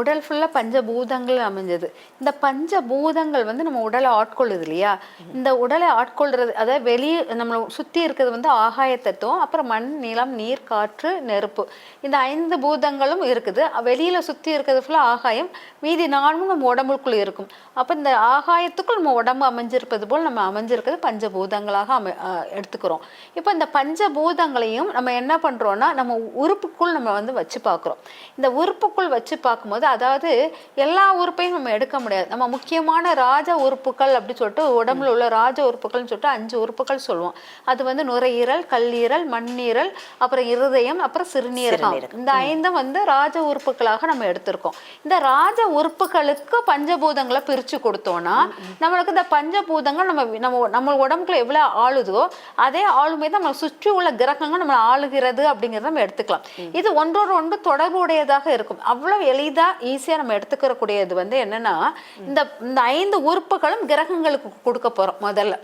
உடல் ஃபுல்லாக பஞ்சபூதங்கள் அமைஞ்சது. இந்த பஞ்சபூதங்கள் வந்து நம்ம உடலை ஆட்கொள்ளுது இல்லையா? இந்த உடலை ஆட்கொள்றது அதாவது வெளியே நம்மளை சுற்றி இருக்கிறது வந்து ஆகாய தத்துவம் அப்புறம் மண் நிலம் நீர் காற்று நெருப்பு. இந்த ஐந்து பூதங்களும் இருக்குது. வெளியில் சுற்றி இருக்கிறது ஃபுல்லாக ஆகாயம் மீதி நாளும் நம்ம உடம்புக்குள்ளே இருக்கும். அப்போ இந்த ஆகாயத்துக்குள் நம்ம உடம்பு அமைஞ்சிருப்பது போல் நம்ம அமைஞ்சிருக்கிறது பஞ்சபூதங்களாக அமை எடுத்துக்கிறோம். இப்போ இந்த பஞ்சபூதங்களையும் நம்ம என்ன பண்ணுறோன்னா நம்ம உறுப்புக்குள் நம்ம வந்து வச்சு பார்க்குறோம். இந்த உறுப்புக்குள் வச்சு பார்க்கும்போது அதாவது எல்லா உறுப்பையும் நம்ம எடுக்க முடியாது. நம்ம முக்கியமான ராஜ உறுப்புகள் அப்படி சொல்லிட்டு உடம்புல உள்ள ராஜ உறுப்புகள்னு சொல்லிட்டு அஞ்சு உறுப்புகள் சொல்லுவோம். அது வந்து நுரையீரல் கல்லீரல் மண்ணீரல் அப்புறம் இருதயம் அப்புறம் சிறுநீரகம். இந்த ஐந்தும் வந்து ராஜ உறுப்புகளாக நம்ம எடுத்திருக்கோம். இந்த ராஜ உறுப்புகளுக்கு பஞ்சபூதங்களை பிரித்து கொடுத்தோம்னா நம்மளுக்கு இந்த பஞ்சபூதங்கள் நம்ம நம்ம நம்ம உடம்புக்குள்ள எவ்வளோ ஆளுதோ அதே ஆளுமை தான் நம்ம சுற்றி உள்ள கிரகங்கள் நம்ம ஆளுகிறது அப்படிங்கிறத நம்ம எடுத்துக்கலாம். இது ஒன்றோடு ஒன்று தொடர்புடையதாக இருக்கும். அவ்வளவு எளிதா ஈஸியா நம்ம எடுத்துக்கிறக்கூடியது வந்து என்னன்னா இந்த இந்த ஐந்து உறுப்புகளும் கிரகங்களுக்கு கொடுக்க போறோம் முதல்ல.